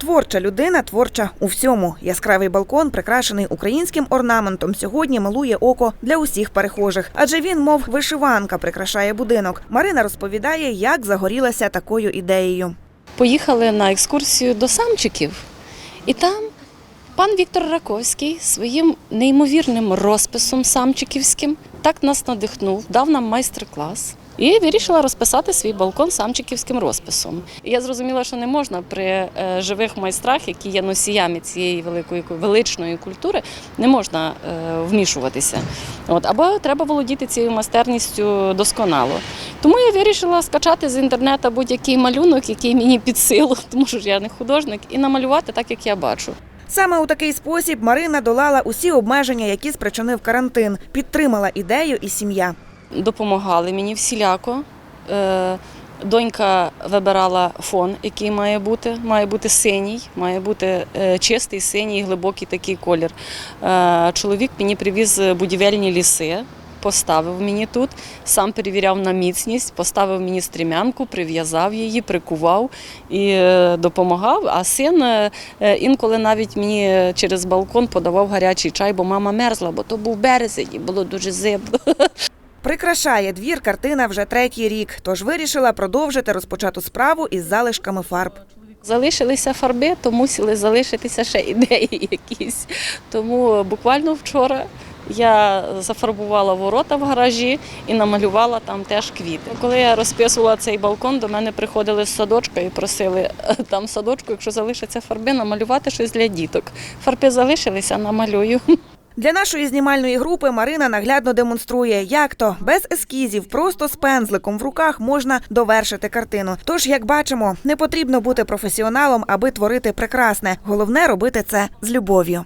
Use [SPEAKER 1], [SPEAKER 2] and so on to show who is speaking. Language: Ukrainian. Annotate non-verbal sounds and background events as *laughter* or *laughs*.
[SPEAKER 1] Творча людина, творча у всьому. Яскравий балкон, прикрашений українським орнаментом, сьогодні милує око для усіх перехожих, адже він, мов вишиванка, прикрашає будинок. Марина розповідає, як загорілася такою ідеєю.
[SPEAKER 2] Поїхали на екскурсію до самчиків, і там пан Віктор Раковський своїм неймовірним розписом самчиківським так нас надихнув, дав нам майстер-клас. І вирішила розписати свій балкон самчиківським розписом. Я зрозуміла, що не можна при е, живих майстрах, які є носіями цієї великої величної культури, не можна е, вмішуватися. От або треба володіти цією майстерністю досконало. Тому я вирішила скачати з інтернету будь-який малюнок, який мені під силу, *laughs* тому що я не художник, і намалювати так, як я бачу.
[SPEAKER 1] Саме у такий спосіб Марина долала усі обмеження, які спричинив карантин, підтримала ідею і сім'я.
[SPEAKER 2] Допомагали мені всіляко. Е, Донька вибирала фон, який має бути. Має бути синій, має бути е, чистий, синій, глибокий такий колір. Е, Чоловік мені привіз будівельні ліси, поставив мені тут, сам перевіряв на міцність, поставив мені стрімянку, прив'язав її, прикував і е, допомагав. А син е, е, інколи навіть мені через балкон подавав гарячий чай, бо мама мерзла, бо то був березень і було дуже зибло. *laughs*
[SPEAKER 1] Прикрашає двір картина вже третій рік, тож вирішила продовжити розпочату справу із залишками фарб.
[SPEAKER 2] Залишилися фарби, то мусили залишитися ще ідеї *laughs* якісь. Тому буквально вчора я зафарбувала ворота в гаражі і намалювала там теж квіти. Коли я розписувала цей балкон, до мене приходили з садочка і просили «Е, там садочку, якщо залишаться фарби, намалювати щось для діток. Фарби залишилися, намалюю.
[SPEAKER 1] Для нашої знімальної групи Марина наглядно демонструє, як то без ескізів, просто з пензликом в руках можна довершити картину. Тож, як бачимо, не потрібно бути професіоналом, аби творити прекрасне. Головне робити це з любов'ю.